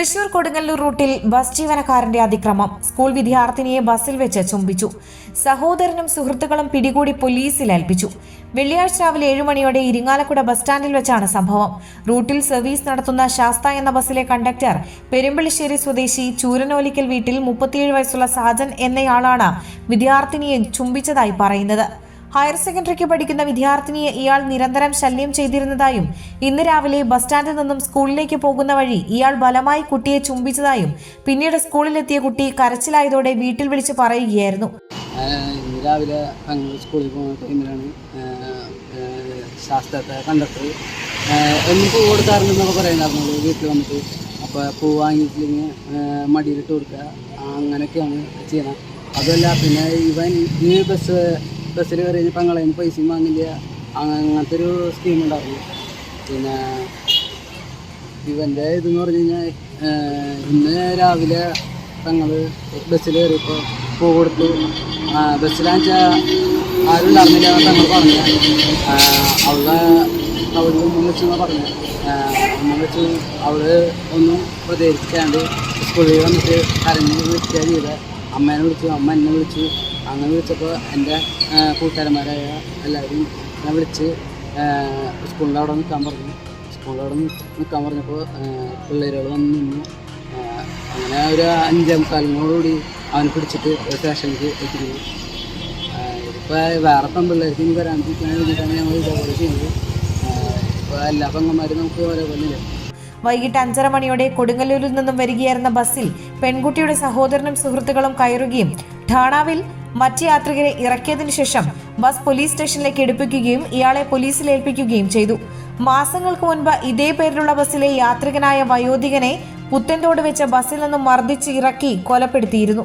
തൃശൂർ കൊടുങ്ങല്ലൂർ റൂട്ടിൽ ബസ് ജീവനക്കാരന്റെ അതിക്രമം. സ്കൂൾ വിദ്യാർത്ഥിനിയെ ബസ്സിൽ വെച്ച് ചുംബിച്ചു. സഹോദരനും സുഹൃത്തുക്കളും പിടികൂടി പോലീസിൽ ഏൽപ്പിച്ചു. വെള്ളിയാഴ്ച രാവിലെ ഏഴ് മണിയോടെ ഇരിങ്ങാലക്കുട ബസ് സ്റ്റാൻഡിൽ വെച്ചാണ് സംഭവം. റൂട്ടിൽ സർവീസ് നടത്തുന്ന ശാസ്ത എന്ന ബസ്സിലെ കണ്ടക്ടർ പെരുമ്പളിശ്ശേരി സ്വദേശി ചൂരനോലിക്കൽ വീട്ടിൽ മുപ്പത്തിയേഴ് വയസ്സുള്ള സാജൻ എന്നയാളാണ് വിദ്യാർത്ഥിനിയെ ചുംബിച്ചതായി പറയുന്നത്. ഹയർ സെക്കൻഡറിക്ക് പഠിക്കുന്ന വിദ്യാർത്ഥിനിയെ ഇയാൾ നിരന്തരം ശല്യം ചെയ്തിരുന്നതായും ഇന്ന് രാവിലെ ബസ് സ്റ്റാൻഡിൽ നിന്നും സ്കൂളിലേക്ക് പോകുന്ന വഴി ഇയാൾ ബലമായി കുട്ടിയെ ചുംബിച്ചതായും പിന്നീട് സ്കൂളിലെത്തിയ കുട്ടി കരച്ചിലായതോടെ വീട്ടിൽ വിളിച്ച് പറയുകയായിരുന്നു. രാവിലെ സ്കൂളിൽ പോകുന്ന ശാസ്ത്രത്തെ കണ്ടക്ടർ പൂ കൊടുക്കാറുണ്ടെന്നൊക്കെ പറയുന്നുണ്ടായിരുന്നു വീട്ടിൽ വന്നിട്ട്. അപ്പോൾ പൂ വാങ്ങിയിട്ടില്ലെങ്കിൽ മടിയിലിട്ട് കൊടുക്കുക. അങ്ങനെയൊക്കെയാണ് ചെയ്യണം അതല്ല പിന്നെ ഇവൻ ഈ ബസ് ബസ്സിൽ കയറി കളയുന്ന പൈസയും വാങ്ങില്ല. അങ്ങനത്തെ ഒരു സ്കീം ഉണ്ടായിരുന്നു. പിന്നെ ഇവന്റെ ഇതെന്ന് പറഞ്ഞു കഴിഞ്ഞാൽ ഇന്ന് രാവിലെ തങ്ങൾ ബസ്സിൽ കയറിയപ്പോൾ പൂ കൊടുത്തു. ബസ്സിലാണെന്ന് വെച്ചാൽ ആരും ഉണ്ടായിരുന്നില്ല തങ്ങൾ പറഞ്ഞു. അവളെ അവളുടെ ഉമ്മ വെച്ചെന്ന് പറഞ്ഞു. ഉമ്മ വെച്ച് അവൾ ഒന്നും പ്രതികരിക്കാണ്ട് സ്കൂളിൽ വന്നിട്ട് കരഞ്ഞ് വിളിക്കുക ചെയ്ത. അമ്മേനെ വിളിച്ചു അമ്മ എന്നെ വിളിച്ചു. അങ്ങനെ വിളിച്ചപ്പോൾ എന്റെ കൂട്ടുകാരന്മാരായ എല്ലാവരും ഞാൻ വിളിച്ച് സ്കൂളിന്റെ അവിടെ നിൽക്കാൻ പറഞ്ഞു. സ്കൂളിന്റെ അവിടെ നിൽക്കാൻ പറഞ്ഞപ്പോൾ പിള്ളേരുകൾ വന്ന് നിന്നു. അങ്ങനെ ഒരു അഞ്ചേ മുക്കാലിനോടുകൂടി അവനെ പിടിച്ചിട്ട് സ്റ്റേഷനിലേക്ക് എത്തിക്കുന്നു. ഇപ്പോൾ വേറെ പെൺപിള്ളേർക്ക് ഇനി വരാണ്ടിരിക്കാൻ വേണ്ടിയിട്ടാണ് ഞങ്ങൾ ഇതേപോലെ ചെയ്യുന്നത്. ഇപ്പോൾ എല്ലാ പെങ്ങന്മാരും നമുക്ക് ഒരേപോലെ ഇല്ല? വൈകിട്ട് അഞ്ചര മണിയോടെ കൊടുങ്ങല്ലൂരിൽ നിന്നും വരികയായിരുന്ന ബസ്സിൽ പെൺകുട്ടിയുടെ സഹോദരനും സുഹൃത്തുക്കളും കയറുകയും ഠാണാവിൽ മറ്റ് യാത്രികരെ ഇറക്കിയതിനു ശേഷം ബസ് പോലീസ് സ്റ്റേഷനിലേക്ക് എടുപ്പിക്കുകയും ഇയാളെ പോലീസിൽ ഏൽപ്പിക്കുകയും ചെയ്തു. മാസങ്ങൾക്ക് മുൻപ് ഇതേ പേരിലുള്ള ബസ്സിലെ യാത്രികനായ വയോധികനെ പുത്തൻതോട് വെച്ച ബസ്സിൽ നിന്നും മർദ്ദിച്ച് ഇറക്കി കൊലപ്പെടുത്തിയിരുന്നു.